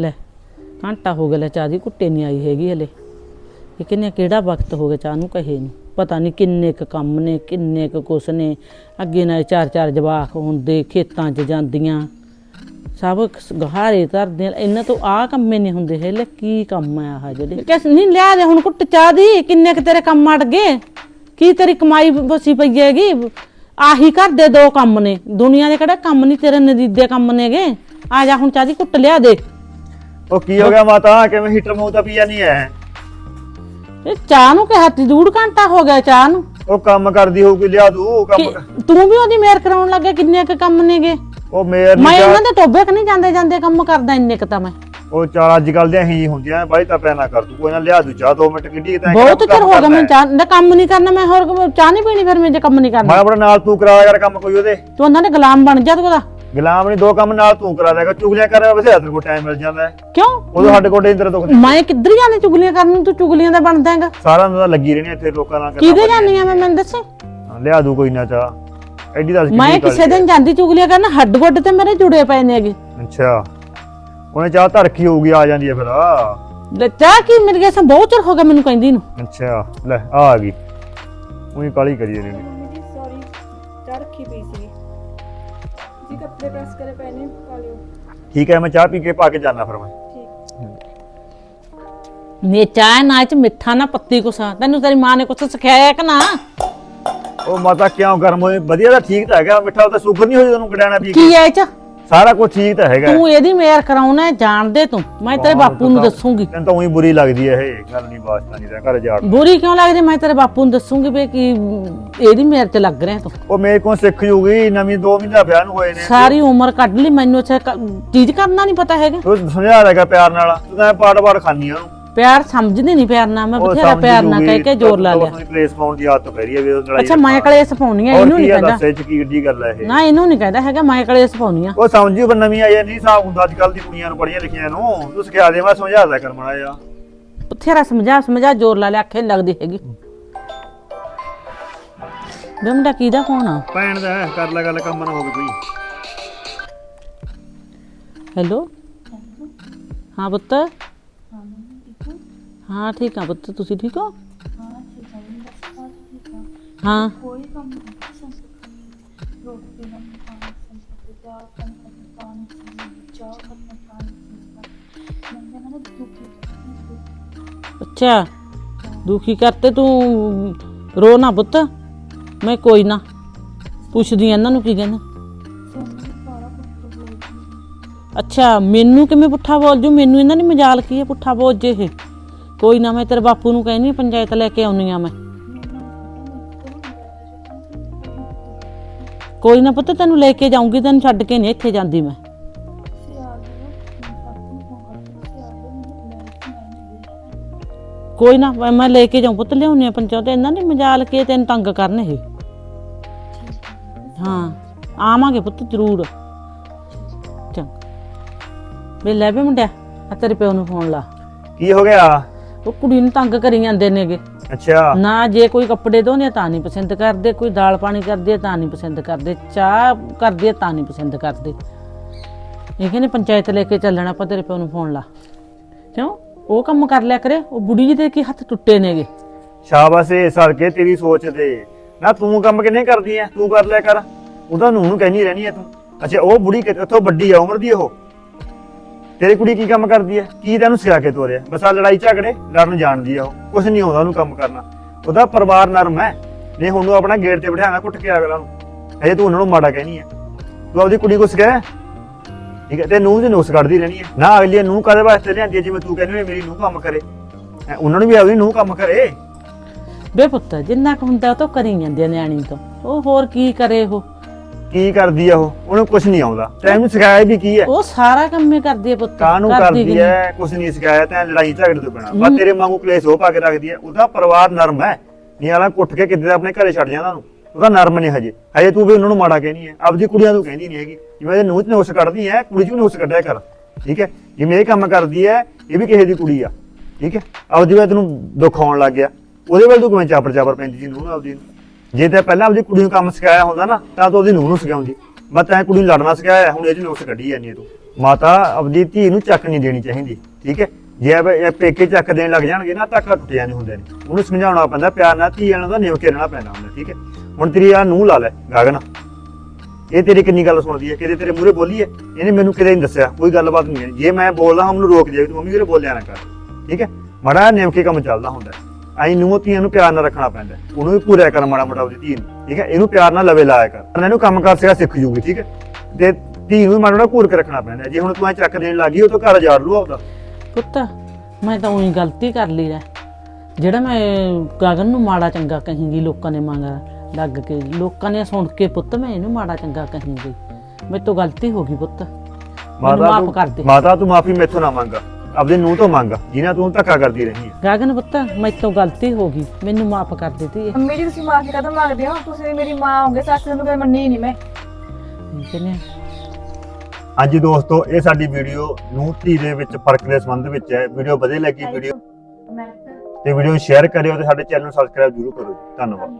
ਲੈ, ਘੰਟਾ ਹੋ ਗਿਆ ਲੈ ਚਾਹ ਦੀ, ਕੁੱਟੇ ਨਹੀਂ ਆਈ ਹੈਗੀ ਹਲੇ। ਇਹ ਕਿੰਨੇ, ਕਿਹੜਾ ਵਕਤ ਹੋ ਗਿਆ ਚਾਹ ਨੂੰ ਕਹੇ ਨੂੰ ਪਤਾ ਨਹੀਂ ਕਿੰਨੇ ਕ ਕੰਮ ਨੇ, ਕਿੰਨੇ ਕ ਕੁਛ ਨੇ। ਅੱਗੇ ਨਾਲ ਚਾਰ ਚਾਰ ਜਵਾਕ ਹੁੰਦੇ, ਖੇਤਾਂ 'ਚ ਜਾਂਦੀਆਂ। ਸਭ ਖ- ਗਹਾਰੇ ਧਰਦੇ ਇਹਨਾਂ ਤੋਂ ਆਹ ਕੰਮੇ ਨਹੀਂ ਹੁੰਦੇ ਹੈਲੇ, ਕੀ ਕੰਮ ਆ ਆਹ ਜਿਹੜੇ। ਕਿਸ ਨਹੀਂ ਲਿਆ ਦੇ ਹੁਣ ਕੁੱਟ ਚਾਹ ਦੀ, ਕਿੰਨੇ ਕ ਤੇਰੇ ਕੰਮ ਅੜ ਗਏ? ਕੀ ਤੇਰੀ ਕਮਾਈ ਬਸੀ ਪਈ ਹੈਗੀ? ਆਹੀ ਘਰ ਦੇ ਦੋ ਕੰਮ ਨੇ। ਦੁਨੀਆ ਦੇ ਕਿਹੜਾ ਕੰਮ ਨਹੀਂ, ਤੇਰੇ ਨਦੀਦੇ ਕੰਮ ਨੇਗੇ। ਆ ਜਾ ਹੁਣ ਚਾਹ ਦੀ ਕੁੱਟ ਲਿਆ ਦੇ। ਉਹ ਕੀ ਹੋ ਗਿਆ ਮਾਤਾ? ਕਿਵੇਂ ਹੀਟਰ ਮੂੰਹ ਤਾਂ ਪੀਆ ਨਹੀਂ ਹੈ ਇਹ ਚਾਹ ਨੂੰ ਕਿਹਾ ਤੀ ਡੂੜ ਘੰਟਾ ਹੋ ਗਿਆ ਚਾਹ ਨੂੰ? ਉਹ ਕੰਮ ਕਰਦੀ ਹੋਊ ਕੋਈ ਲਿਆ ਦੂ ਕੰਮ ਕਿ- ਤੂੰ ਵੀ ਉਹਦੀ ਮੇਰ ਕਰਾਉਣ ਲੱਗਾ ਕਿੰਨੇ ਕ ਕੰਮ ਨੇਗੇ? ਉਹ ਮੇਰ ਮੈਂ ਨਹੀਂ ਇਹਨਾਂ ਦੇ ਟੋਬੇ ਕ ਨਹੀਂ ਜਾਂਦੇ ਜਾਂਦੇ ਕੰਮ ਕਰਦਾ ਇੰਨੇ ਕ ਤਾਂ ਮੈਂ। ਉਹ ਚਾਰ ਅੱਜ ਕੱਲ ਦੀਆਂ ਹੀ ਹੁੰਦੀਆਂ ਬਾਈ ਤਾਂ ਪੈਣਾ ਕਰ ਤੂੰ ਕੋਈ ਨਾ ਲਿਆ ਦੂ ਚਾਹ 2 ਮਿੰਟ ਕਿੱਡੀ ਤਾਂ ਬਹੁਤ ਚਿਰ ਹੋ ਗਿਆ ਮੈਂ ਚਾਹ ਦਾ ਕੰਮ ਨਹੀਂ ਕਰਨਾ ਮੈਂ ਹੋਰ ਕ- ਚਾਹ ਨਹੀਂ ਪੀਣੀ ਫਿਰ ਮੈਂ ਜੇ ਕੰਮ ਨਹੀਂ ਕਰਨਾ। ਮੈਂ ਆਪਣਾ ਨਾਲ ਤੂੰ ਕਰਾ ਯਾਰ ਕੰਮ ਕੋਈ ਉਹਦੇ। ਤੂੰ ਉਹਨਾਂ ਦੇ ਗੁਲਾਮ ਬਣ ਜਾ ਤੂੰ ਉਹਦਾ। ਗੁਲਾਮ ਨਹੀਂ ਦੋ ਕੰਮ ਨਾਲ ਤੂੰ ਕਰਾ ਦੇਗਾ ਚੁਗਲੀਆਂ ਕਰ ਵੈਸੇ ਤੇਰੇ ਕੋਲ ਟਾਈਮ ਮਿਲ ਜਾਂਦਾ ਹੈ। ਕਿਉਂ? ਉਦੋਂ ਸਾਡੇ ਕੋਲ ਇੰਦਰ ਦੁੱਖ ਮੈਂ ਕਿੱਧਰ ਜਾਣੇ ਚੁਗਲੀਆਂ ਕਰਨ ਨੂੰ? ਤੂੰ ਚੁਗਲੀਆਂ ਦਾ ਬਣਦਾ ਹੈਗਾ। ਸਾਰਾ ਦਿਨ ਤਾਂ ਲੱਗੀ ਰਹਿਣੀ ਇੱਥੇ ਲੋਕਾਂ ਨਾਲ ਕਿਹਦੇ ਜਾਨੀ ਆ ਮੈਂ ਮੈਨੂੰ ਦੱਸੇ? ਹਾਂ, ਲਿਆ ਦੂ ਕੋਈ ਨਾ ਚਾਹ। ਐਡੀ ਦੱਸ ਮੈਂ ਕਿਸੇ ਦਿਨ ਜਾਂਦੀ ਚੁਗਲੀਆਂ ਕਰਨ ਹੱਡ ਗੁੱਡ ਤੇ ਮੇਰੇ ਜੁੜੇ ਪਏ ਨੇ ਹੈਗੇ। ਅੱਛਾ। ਉਹਨੇ ਚਾਹ ਰੱਖੀ ਹੋਊਗੀ ਆ ਜਾਂਦੀ ਹੈ ਫਿਰ ਆ। ਲੈ ਚਾਹ ਕੀ ਮੇਰੇ ਗਿਆ ਬਹੁਤ ਚਿਰ ਹੋ ਗਿਆ ਮੈਨੂੰ ਕਹਿੰਦੀ ਨੂੰ। ਅੱਛਾ ਲੈ ਆ ਆ ਗਈ। ਉਹੀ ਕਾਲੀ ਕਰੀ ਜਾਂਦੀ। ਨੇ ਮੰਮੀ ਜੀ ਸੌਰੀ ਚਾਹ ਰੱਖੀ ਪਈ ਸੀ ਜੀ ਕੱਪੜੇ ਪ੍ਰੈਸ ਕਰੇ ਪਏ ਨੇ ਪਾ ਲਿਓ। ਠੀਕ ਹੈ ਮੈਂ ਚਾਹ ਪੀ ਕੇ ਪਾ ਕੇ ਜਾਣਾ ਫਿਰ ਮੈਂ। ਠੀਕ। ਨੇ ਚਾਹ ਨਾ ਚ ਮਿੱਠਾ ਨਾ ਪੱਤੀ ਕੁਸਾ ਤੈਨੂੰ ਤੇਰੀ ਮਾਂ ਨੇ ਕੁਛ ਸਿਖਾਇਆ ਕਿ ਨਾ? ਉਹ ਮਾਤਾ ਕਿਉਂ ਗਰਮ ਹੋਏ? ਵਧੀਆ ਤਾਂ ਠੀਕ ਤਾਂ ਹੈਗਾ ਮਿੱਠਾ ਤਾਂ ਸ਼ੂਗਰ ਨਹੀਂ ਹੋਈ ਤੈਨੂੰ ਗੜਾਣਾ ਪੀ ਕੇ। ਕੀ ਐ ਇਹ ਚ? ਸਾਰਾ ਕੁਝ ਠੀਕ ਤਾਂ ਹੈਗਾ। ਤੂੰ ਇਹਦੀ ਮੇਰ ਕਰਾਉਣਾ ਜਾਣਦੇ ਤੂੰ। ਮੈਂ ਤੇਰੇ ਬਾਪੂ ਨੂੰ ਦੱਸੂਗੀ। ਤੈਨੂੰ ਤਾਂ ਉਹੀ ਬੁਰੀ ਲੱਗਦੀ ਹੈ ਇਹ ਗੱਲ ਨਹੀਂ ਵਾਸਤਾ ਨਹੀਂ ਦਾ ਘਰ ਜਾੜ ਬੁਰੀ ਕਿਉਂ ਲੱਗਦੀ? ਮੈਂ ਤੇਰੇ ਬਾਪੂ ਨੂੰ ਦੱਸੂਗੀ ਵੀ ਕੀ ਇਹਦੀ ਮੇਰ ਤੇ ਲੱਗ ਰਿਹਾ ਤੂੰ। ਉਹ ਮੇਰੇ ਕੋਲ ਸਿੱਖ ਜੂਗੀ ਨਵੀਂ 2 ਮਹੀਨਾ ਵਿਆਹ ਨੂੰ ਹੋਏ ਨੇ। ਸਾਰੀ ਉਮਰ ਕੱਢ ਲਈ ਮੈਨੂੰ ਕ- ਚੀਜ਼ ਕਰਨਾ ਨਹੀਂ ਪਤਾ ਹੈਗਾ। ਤੂੰ ਸਮਝਾ ਲੇਗਾ ਪਿਆਰ ਨਾਲ। ਤੂੰ ਤਾਂ ਪਾੜ ਪਾੜ ਖਾਨੀ ਆ ਉਹਨੂੰ। ਪਿਆਰ ਸਮਝਦੀ ਨਹੀਂ ਪਿਆਰ ਨਾਲ ਮੈਂ ਉਹ ਬਥੇਰਾ ਸਮਝ ਪਿਆਰ ਨਾਲ ਜੂਗੀ, ਕਹਿ ਕੇ ਜ਼ੋਰ ਲਾ ਲਿਆ। ਉਹਨੂੰ ਪਲੇਸ ਪਾਉਣ ਦੀ ਆਦਤ ਪੈ ਰਹੀ ਹੈ ਵੀ ਉਹ ਲੜਾਈ ਅੱਛਾ ਮੈਂ ਕਲੇਸ਼ ਪਾਉਣੀ ਆ ਇਹਨੂੰ ਨਹੀਂ ਕਹਿੰਦਾ। ਦੱਸ ਚ ਕੀ ਏਡੀ ਗੱਲ ਹੈ ਇਹ? ਨਾ ਇਹਨੂੰ ਨਹੀਂ ਕਹਿੰਦਾ ਹੈਗਾ ਮੈਂ ਕਲੇਸ਼ ਪਾਉਣੀ ਆ। ਉਹ ਸਮਝੀ ਪਰ ਨਵੀਂ ਆਈ ਹੈ, ਨਹੀਂ ਸਾਹ ਹੁੰਦਾ ਅੱਜ ਕੱਲ ਦੀ ਕੁੜੀਆਂ ਨੂੰ ਪੜੀਆਂ ਲਿਖੀਆਂ ਨੂੰ ਤੂੰ ਸਿਖਾ ਦੇ ਮੈਂ ਸਮਝਾ ਦਿਆ ਕਰ ਮੜਾ ਜਾ ਬਥੇਰਾ ਸਮਝਾ ਸਮਝਾ ਜ਼ੋਰ ਲਾ ਲਿਆ ਅੱਖੇ ਨੀ ਲੱਗਦੀ ਹੈਗੀ। ਬੇਮਡਾ ਕਿਹਦਾ ਫੋਨ ਆ? ਭੈਣ ਦਾ ਹੈ, ਕਰ ਲੈ ਗੱਲ ਕੰਮ ਨਾ ਹੋਵੇ ਕੋਈ। ਹੈਲੋ? ਹਾਂ ਪੁੱਤ। ਹਾਂ, ਠੀਕ ਆ ਪੁੱਤ, ਤੁਸੀਂ ਠੀਕ ਹੋ? ਹਾਂ। ਕੋਈ ਕੰਮ ਨਹੀਂ ਸੰਪਤੀ ਰੋਟੀ ਨਾ ਪਾਣੀ ਸੰਪਤੀ ਚਾਹ ਕਰਨਾ ਪਾਣੀ ਸੰਪਤੀ ਚਾਹ ਕਰਨਾ ਪਾਣੀ ਸੰਪਤੀ ਮੈਂ ਕਹਿੰਦਾ ਨਾ ਦੁਖੀ ਅੱਛਾ, ਦੁਖੀ ਕਰਤੇ ਤੂੰ ਰੋ ਨਾ ਪੁੱਤ। ਮੈਂ ਕੋਈ ਨਾ, ਪੁੱਛਦੀ ਆ ਇਹਨਾਂ ਨੂੰ ਕੀ ਕਹਿੰਦੇ। ਸੋਨੂੰ ਸਾਰਾ ਕੁਝ ਬੋਲਦੀ ਅੱਛਾ, ਮੈਨੂੰ ਕਿਵੇਂ ਪੁੱਠਾ ਬੋਲ ਜੂ ਮੈਨੂੰ ਇਹਨਾਂ ਨੇ ਮਜਾਲ ਕੀ ਹੈ ਪੁੱਠਾ ਬੋਲ ਜੇ ਇਹ? ਕੋਈ ਨਾ ਮੈਂ ਤੇਰੇ ਬਾਪੂ ਨੂੰ ਕਹਿੰਦੀ ਪੰਚਾਇਤ ਲੈ ਕੇ ਆਉਣੀ ਆ ਮੈਂ। ਕੋਈ ਨਾ ਪੁੱਤ, ਤੈਨੂੰ ਲੈ ਕੇ ਜਾਊਂਗੀ, ਤੈਨੂੰ ਛੱਡ ਕੇ ਨਹੀਂ ਇੱਥੇ ਜਾਂਦੀ ਮੈਂ। ਕੋਈ ਨਾ, ਮੈਂ- ਲੈ ਕੇ ਜਾਉਂ ਪੁੱਤ ਲਿਆਉਣੀ ਆ ਪੰਚਾਇਤ ਇਹਨਾਂ ਦੀ ਮਜਾਲ ਕੇ ਤੈਨੂੰ ਤੰਗ ਕਰਨ ਇਹ। ਹਾਂ, ਆਵਾਂਗੇ ਪੁੱਤ, ਜ਼ਰੂਰ। ਚੰਗਾ। ਵੇ ਲੈ ਵੇ ਮੁੰਡਿਆ, ਆ ਤੇਰੇ ਪਿਓ ਨੂੰ ਫੋਨ ਲਾ। ਕੀ ਹੋ ਗਿਆ? ਉਹ ਕੁੜੀ ਨੂੰ ਤੰਗ ਕਰੀ ਜਾਂਦੇ ਨੇਗੇ। ਅੱਛਾ। ਨਾ ਜੇ ਕੋਈ ਕੱਪੜੇ ਧੋਨੇ ਤਾਂ ਨਹੀਂ ਪਸੰਦ ਕਰਦੇ ਕੋਈ ਦਾਲ ਪਾਣੀ ਕਰਦੀ ਤਾਂ ਨਹੀਂ ਪਸੰਦ ਕਰਦੇ ਚਾਹ ਕਰਦੀ ਤਾਂ ਨਹੀਂ ਪਸੰਦ ਕਰਦੇ। ਇਹ ਕਹਿੰਦੇ ਪੰਚਾਇਤ ਲੈ ਕੇ ਚੱਲਣਾ ਆਪਾਂ ਤੇਰੇ ਪਿਓ ਨੂੰ ਫੋਨ ਲਾ। ਕਿਉਂ? ਉਹ ਕੰਮ ਕਰ ਲਿਆ ਕਰੇ ਉਹ ਬੁੜੀ ਜੀ ਦੇ ਕੀ ਹੱਥ ਟੁੱਟੇ ਨੇਗੇ। ਸ਼ਾਬਾਸ਼ ਏ ਸਦਕੇ ਤੇਰੀ ਸੋਚ ਤੇ। ਨਾ ਤੂੰ ਕੰਮ ਕਿੰਨੇ ਕਰਦੀ ਐ? ਤੂੰ ਕਰ ਲਿਆ ਕਰ। ਉਹਦਾ ਨੂੰ ਨੂੰ ਕਹਿਣੀ ਰਹਿਣੀ ਐ ਤੂੰ। ਅੱਛਾ ਉਹ ਬੁੜੀ ਕਿ ਉੱਥੋਂ ਵੱਡੀ ਆ ਉਮਰ ਦੀ ਉਹ? ਤੇਰੀ ਕੁੜੀ ਕੀ ਕੰਮ ਕਰਦੀ ਐ ਕੀ ਤੈਨੂੰ ਸਿਖਾ ਕੇ ਤੋਰਿਆ? ਬਸ ਆ ਲੜਾਈ ਝਗੜੇ ਲੜਨ ਜਾਣਦੀ ਆ ਉਹ। ਕੁਝ ਨਹੀਂ ਆਉਂਦਾ ਉਹਨੂੰ ਕੰਮ ਕਰਨਾ। ਉਹਦਾ ਪਰਿਵਾਰ ਨਰਮ ਐ ਨਹੀਂ ਹੁਣ ਨੂੰ ਆਪਣਾ ਗੇਟ ਤੇ ਬਿਠਾਣਾ ਕੁੱਟ ਕੇ ਅਗਲਾ ਨੂੰ। ਅਜੇ ਤੂੰ ਉਹਨਾਂ ਨੂੰ ਮਾੜਾ ਕਹਿਣੀ ਐ ਤੂੰ ਆਪਦੀ ਕੁੜੀ ਕੁਛ ਕਹਿ। ਠੀਕ ਹੈ ਤੇ ਨੂੰਹ ਦੀ ਨੁਕਸ ਕੱਢਦੀ ਰਹਿਣੀ ਹੈ ਨਾ ਅਗਲੀ ਨੂੰਹ ਕਦੇ ਵਾਸਤੇ ਲਿਆਂਦੀ ਹੈ? ਜਿਵੇਂ ਤੂੰ ਕਹਿੰਦੀ ਮੇਰੀ ਨੂੰਹ ਕੰਮ ਕਰੇ। ਹੈਂ, ਉਹਨਾਂ ਨੂੰ ਵੀ ਆਪਦੀ ਨੂੰਹ ਕੰਮ ਕਰੇ। ਬੇ ਪੁੱਤ ਜਿੰਨਾ ਕੁ ਹੁੰਦਾ ਉਹ ਤਾਂ ਕਰੀ ਜਾਂਦੇ ਆ ਨਿਆਣੀ ਤੋਂ। ਉਹ ਹੋਰ ਕੀ ਕਰੇ ਉਹ? ਕੀ ਕਰਦੀ ਆ ਉਹ? ਉਹਨੂੰ ਕੁਝ ਨਹੀਂ ਆਉਂਦਾ। ਤੈਨੂੰ ਸਿਖਾਇਆ ਵੀ ਕੀ ਹੈ? ਉਹ ਸਾਰਾ ਕੰਮ ਹੀ ਕਰਦੀ ਹੈ ਪੁੱਤ। ਕਾਹਨੂੰ ਕਰਦੀ ਹੈ? ਕੁਝ ਨਹੀਂ ਸਿਖਾਇਆ ਤੈਂ ਲੜਾਈ ਝਗੜੇ ਤੋਂ ਬਿਨਾ। ਬਸ ਤੇਰੇ ਵਾਂਗੂ ਕਲੇਸ਼ ਹੋ ਪਾ ਕੇ ਰੱਖਦੀ ਹੈ। ਉਹਦਾ ਪਰਿਵਾਰ ਨਰਮ ਹੈ। ਨਹੀਂ ਆਲਾ ਕੁੱਟ ਕੇ ਕਿੱਦੇ ਆਪਣੇ ਘਰੇ ਛੱਡ ਜਾਂਦਾ ਉਹਨੂੰ। ਉਹਦਾ ਨਰਮ ਨਹੀਂ ਹਜੇ। ਹਜੇ ਤੂੰ ਵੀ ਉਹਨਾਂ ਨੂੰ ਮਾੜਾ ਕਹਿਣੀ ਹੈ। ਆਪਦੀ ਕੁੜੀਆਂ ਨੂੰ ਕਹਿੰਦੀ ਨਹੀਂ ਹੈਗੀ। ਜਿਵੇਂ ਇਹ ਨੂੰਹ ਚ ਨੁਕਸ ਕੱਢਦੀ ਹੈ ਕੁੜੀ ਚ ਵੀ ਨੁਕਸ ਕੱਢਿਆ ਕਰ। ਠੀਕ ਹੈ? ਜਿਵੇਂ ਇਹ ਕੰਮ ਕਰਦੀ ਹੈ ਇਹ ਵੀ ਕਿਸੇ ਦੀ ਕੁੜੀ ਆ। ਠੀਕ ਹੈ? ਆਪਦੀ ਵੇ ਤੈਨੂੰ ਦੁੱਖ ਆਉਣ ਲੱਗ ਗਿਆ। ਉਹਦੇ ਵੱਲ ਤੂੰ ਕਿਵੇਂ ਚਾਪਰ ਚਾਪਰ ਪੈਂਦੀ ਜੀ ਨੂੰਹ ਆਪਦੀ ਨੂੰ। ਜੇ ਤੇ ਪਹਿਲਾਂ ਆਪਦੀ ਕੁੜੀ ਨੂੰ ਕੰਮ ਸਿਖਾਇਆ ਹੁੰਦਾ ਨਾ, ਤਾਂ ਤੂੰ ਉਹਦੀ ਨੂੰਹ ਨੂੰ ਸਿਖਾਉਂਦੀ। ਮੈਂ ਤਾਂ ਕੁੜੀ ਨੂੰ ਲੜਨਾ ਸਿਖਾਇਆ, ਹੁਣ ਇਹ ਚ ਨੁਕਸ ਕੱਢੀ ਜਾਂਦੀ ਹੈ ਤੂੰ। ਮਾਤਾ ਆਪਦੀ ਧੀ ਨੂੰ ਚੱਕ ਨਹੀਂ ਦੇਣੀ ਚਾਹੀਦੀ, ਠੀਕ ਹੈ? ਜੇ ਇਹ ਪੇਕੇ ਚੱਕ ਦੇਣ ਲੱਗ ਜਾਣਗੇ ਨਾ ਧੱਕਾ ਟੁੱਟ ਜਾਂਦੇ ਹੁੰਦੇ ਨੇ। ਉਹਨੂੰ ਸਮਝਾਉਣਾ ਪੈਂਦਾ, ਪਿਆਰ ਨਾਲ ਧੀ ਵਾਲਿਆਂ ਦਾ ਨਿਵ ਕੇ ਰਹਿਣਾ ਪੈਂਦਾ ਹੁੰਦਾ, ਠੀਕ ਹੈ? ਹੁਣ ਤੇਰੀ ਆ ਨੂੰ ਲਾ ਲੈ, ਗਗਨ। ਇਹ ਤੇਰੀ ਕਿੰਨੀ ਗੱਲ ਸੁਣਦੀ ਹੈ, ਕਿਤੇ ਤੇਰੇ ਮੂਹਰੇ ਬੋਲੀ ਹੈ? ਇਹਨੇ ਮੈਨੂੰ ਕਿਤੇ ਨਹੀਂ ਦੱਸਿਆ, ਕੋਈ ਗੱਲਬਾਤ ਨਹੀਂ ਹੈ। ਜੇ ਮੈਂ ਬੋਲਦਾ ਹਾਂ, ਉਹਨੂੰ ਰੋਕ ਦੇ ਤੂੰ ਮੰਮੀ ਕਿਹੜੇ ਬੋਲਿਆ ਨਾ ਕਰ, ਠੀਕ ਹੈ? ਮਾੜਾ ਨਿਵ ਕੇ ਕੰਮ ਚੱਲਦਾ ਹੁੰਦਾ। ਆਈ ਨੂੰ ਧੀਆਂ ਨੂੰ ਪਿਆਰ ਨਾਲ ਰੱਖਣਾ ਪੈਂਦਾ। ਉਹਨੂੰ ਵੀ ਪੂਰਾ ਕਰ ਮਾੜਾ ਮੋਟਾ ਉਹਦੀ ਧੀ ਨੂੰ ਠੀਕ ਹੈ? ਇਹਨੂੰ ਪਿਆਰ ਨਾਲ ਲਵੇ ਲਾਇਆ ਕਰ। ਇਹਨੂੰ ਕੰਮ ਕਰ ਸਿਆ ਸਿੱਖ ਜੂਗੀ ਠੀਕ ਹੈ? ਤੇ ਧੀ ਨੂੰ ਮਾੜਾ ਮੋਟਾ ਘੂਰ ਕੇ ਰੱਖਣਾ ਪੈਂਦਾ। ਜੇ ਹੁਣ ਤੂੰ ਐ ਚੱਕ ਦੇਣ ਲੱਗੀ ਉਹ ਤਾਂ ਘਰ ਜਾੜ ਲੂ ਆਪਦਾ। ਪੁੱਤ ਮੈਂ ਤਾਂ ਉਹੀ ਗਲਤੀ ਕਰ ਲਈ ਲੈ ਜਿਹੜਾ ਮੈਂ ਗਗਨ ਨੂੰ ਮਾੜਾ ਚੰਗਾ ਕਹੀਂਗੀ ਲੋਕਾਂ ਨੇ ਮੰਗਾ ਲੱਗ ਕੇ ਲੋਕਾਂ ਨੇ ਸੁਣ ਕੇ ਪੁੱਤ ਮੈਂ ਇਹਨੂੰ ਮਾੜਾ ਚੰਗਾ ਕਹੀਂਗੀ। ਮੇਰੇ ਤੋਂ ਗਲਤੀ ਹੋ ਗਈ ਪੁੱਤ। ਮੈਨੂੰ ਮਾਫ ਕਰ ਦੇ। ਮਾਤਾ ਤੂੰ ਮਾਫੀ ਮੈਥੋਂ ਨਾ ਮੰਗ। ਆਪਦੇ ਨੂੰ ਤੋਂ ਮੰਗ ਜਿਨ੍ਹਾਂ ਤੂੰ ਧੱਕਾ ਕਰਦੀ ਰਹੀ ਹੈ। ਗਗਨ ਪੁੱਤ ਤੋਂ ਗਲਤੀ ਹੋ ਗਈ। ਮੈਨੂੰ ਮਾਫ ਕਰ ਦੇ ਧੀਏ ਮੰਮੀ ਜੀ ਤੁਸੀਂ ਮਾਫੀ ਕਦੋਂ ਮੰਗਦੇ ਹੋ? ਤੁਸੀਂ ਮੇਰੀ ਮਾਂ ਹੋਗੇ ਸੱਸ ਨੂੰ ਕੋਈ ਮੰਨੀ ਨਹੀਂ ਮੈਂ। ਕਿਨੇ ਹਾਂਜੀ ਦੋਸਤੋ ਇਹ ਸਾਡੀ ਵੀਡੀਓ ਨੂੰ ਧੀ ਦੇ ਵਿੱਚ ਫ਼ਰਕ ਦੇ ਸੰਬੰਧ ਵਿੱਚ ਹੈ। ਵੀਡੀਓ ਵਧੀਆ ਲੱਗੀ ਵੀਡੀਓ ਤੇ ਵੀਡੀਓ ਸ਼ੇਅਰ ਕਰਿਓ ਤੇ ਸਾਡੇ ਚੈਨਲ ਨੂੰ ਸਬਸਕ੍ਰਾਈਬ ਜ਼ਰੂਰ ਕਰੋ ਜੀ। ਧੰਨਵਾਦ।